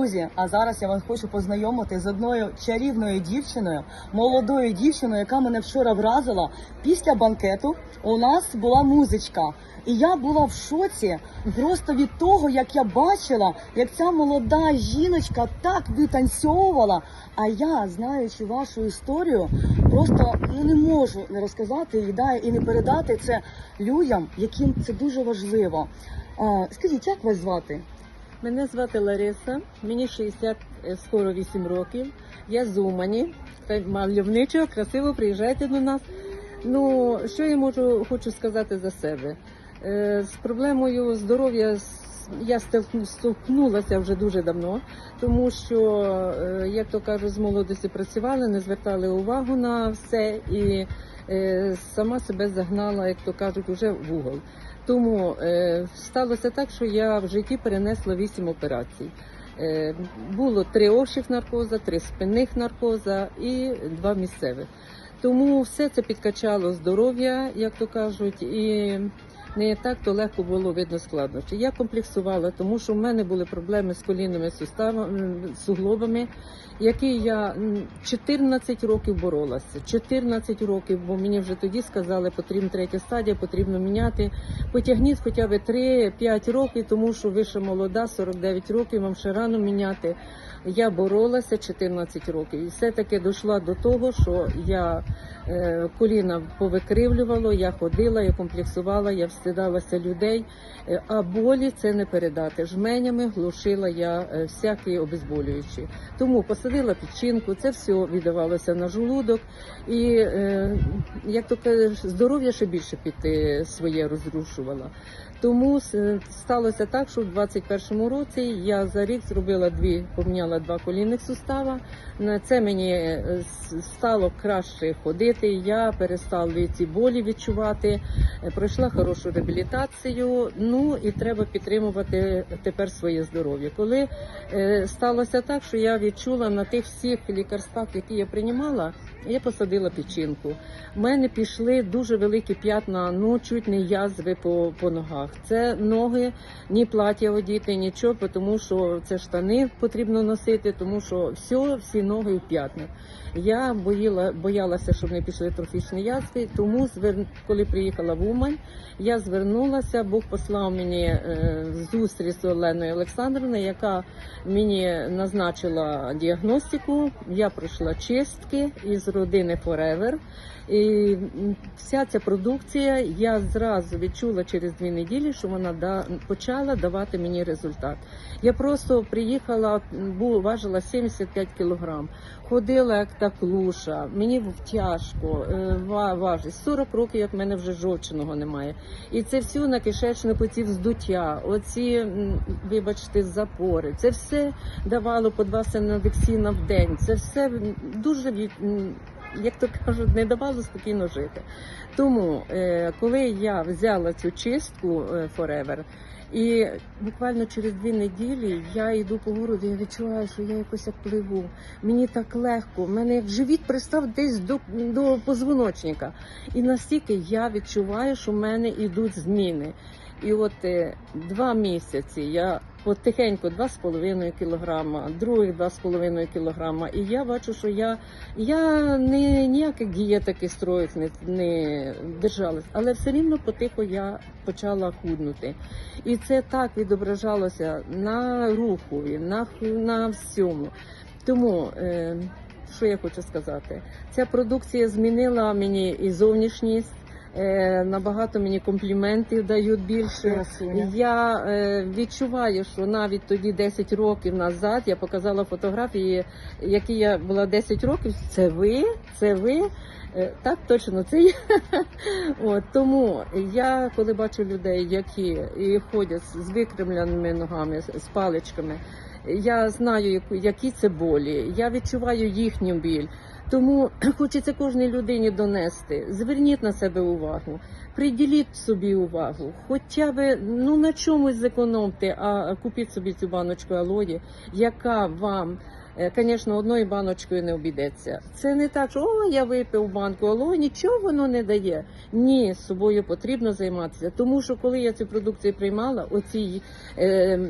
Друзі, а зараз я вас хочу познайомити з одною чарівною дівчиною, молодою дівчиною, яка мене вчора вразила. Після банкету у нас була музичка, і я була в шоці просто від того, як я бачила, як ця молода жіночка так витанцьовувала. А я, знаючи вашу історію, просто ну не можу не розказати і да, і не передати це людям, яким це дуже важливо. А, скажіть, як вас звати? Мене звати Лариса, мені 60, е, скоро 8 років. Я з Умані, мальовничо, красиво приїжджайте до нас. Ну, що я можу хочу сказати за себе? Е, З проблемою здоров'я я столкну- столкнулася вже дуже давно, тому що, е, як то кажуть, з молодості працювали, не звертали увагу на все і сама себе загнала, як то кажуть, уже в угол. Тому е, сталося так, що я в житті перенесла вісім операцій. Е, було три общих наркоза, три спинних наркоза і два місцевих. Тому все це підкачало здоров'я, як то кажуть, і не так то легко було видно складнощі. Я комплексувала, тому що в мене були проблеми з колінними суставами, суглобами, які я 14 років боролася. 14 років, бо мені вже тоді сказали, потрібна третя стадія, потрібно міняти. Потягніть хоча б 3-5 років, тому що ви ще молода, 49 років, вам ще рано міняти. Я боролася 14 років і все-таки дійшла до того, що я е, коліна повикривлювало, я ходила, я комплексувала, я встидалася людей, е, а болі це не передати. Жменями глушила я е, всякі обезболюючі. Тому посадила печінку, це все віддавалося на желудок, і е, як то кажеш, здоров'я ще більше піти своє розрушувала. Тому сталося так, що в 21-му році я за рік зробила дві, поміняла два колінних сустава. Це мені стало краще ходити. Я перестала ці болі відчувати. Пройшла хорошу реабілітацію. Ну і треба підтримувати тепер своє здоров'я. Коли е, сталося так, що я відчула на тих всіх лікарствах, які я приймала, я посадила печінку. У мене пішли дуже великі п'ятна, ну чуть не язви по, по ногах. Це ноги, ні плаття одіти, нічого, тому що це штани потрібно носити, тому що все, всі ноги в п'ятнах. Я боїла, боялася, щоб не пішли трофічні язви, тому коли приїхала в Умань, я звернулася, Бог послав мені е, зустріч з Оленою Олександрівною, яка мені назначила діагностику. Я пройшла чистки із родини Forever. І вся ця продукція я зразу відчула через дві неділі, що вона почала давати мені результат. Я просто приїхала, важила 75 кілограм, ходила як та клуша, мені тяжко, е, важить 40 років, як в мене вже жовчного немає. І це всю на кишечнику, ці вздуття, оці, вибачте, запори. Це все давало по два сенодексіна в день. Це все дуже від. Як то кажуть, не давало спокійно жити. Тому, е, коли я взяла цю чистку е, Forever, і буквально через дві неділі я йду по городу, я відчуваю, що я якось як пливу. Мені так легко, в мене як живіт пристав десь до, до позвоночника. І настільки я відчуваю, що в мене йдуть зміни. І от е, два місяці я потихеньку 2,5 кілограма, других 2,5 кілограма. І я бачу, що я, я не ніяких дієток і строїв не, не держалась, але все рівно потихо я почала худнути. І це так відображалося на руху, на, на всьому. Тому. Е, що я хочу сказати? Ця продукція змінила мені і зовнішність. Е, набагато мені компліментів дають більше. Я е, відчуваю, що навіть тоді 10 років назад я показала фотографії, які я була 10 років. Це ви, це ви. Е, так точно, це я. От тому я, коли бачу людей, які ходять з викремленими ногами, з паличками. Я знаю, які це болі. Я відчуваю їхню біль. Тому хочеться кожній людині донести. Зверніть на себе увагу, приділіть собі увагу. Хоча б ну на чомусь зекономте, а купіть собі цю баночку алої, яка вам Звісно, одною баночкою не обійдеться. Це не так, що о, я випив банку, алло, нічого воно не дає. Ні, з собою потрібно займатися. Тому що коли я цю продукцію приймала, оці е,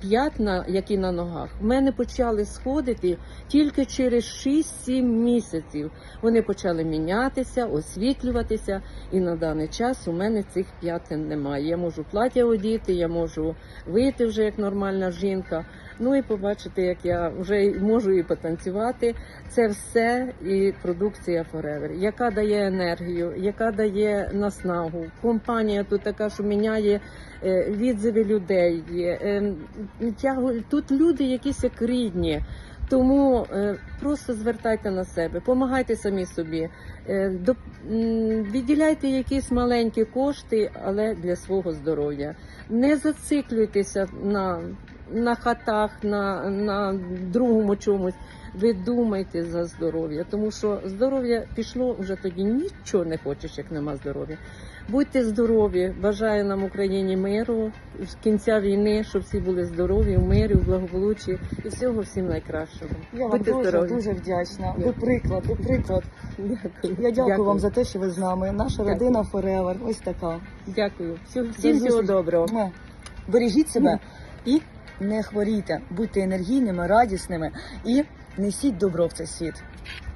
п'ятна, які на ногах, в мене почали сходити тільки через 6-7 місяців. Вони почали мінятися, освітлюватися, і на даний час у мене цих п'ятин немає. Я можу плаття одіти, я можу вийти вже як нормальна жінка. Ну і побачити, як я вже можу і потанцювати. Це все і продукція Forever, яка дає енергію, яка дає наснагу. Компанія тут така, що міняє е, відзиви людей. е, Тут люди якісь як рідні. Тому е, просто звертайте на себе, помагайте самі собі, е, відділяйте якісь маленькі кошти, але для свого здоров'я. Не зациклюйтеся на, на хатах, на, на другому чомусь. Ви думайте за здоров'я, тому що здоров'я пішло вже тоді нічого не хочеш, як нема здоров'я. Будьте здорові, бажаю нам Україні миру, з кінця війни, щоб всі були здорові, в мирі, в благополуччі і всього всім найкращого. Я вам дуже дуже вдячна. Ви приклад, ви приклад. Дякую. Я дякую, вам за те, що ви з нами. Наша Дякую. родина Forever. Ось така. Дякую. Всім всього доброго. Бережіть себе і не хворійте. Будьте енергійними, радісними і несіть добро в цей світ.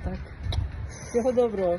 Так. Всього доброго.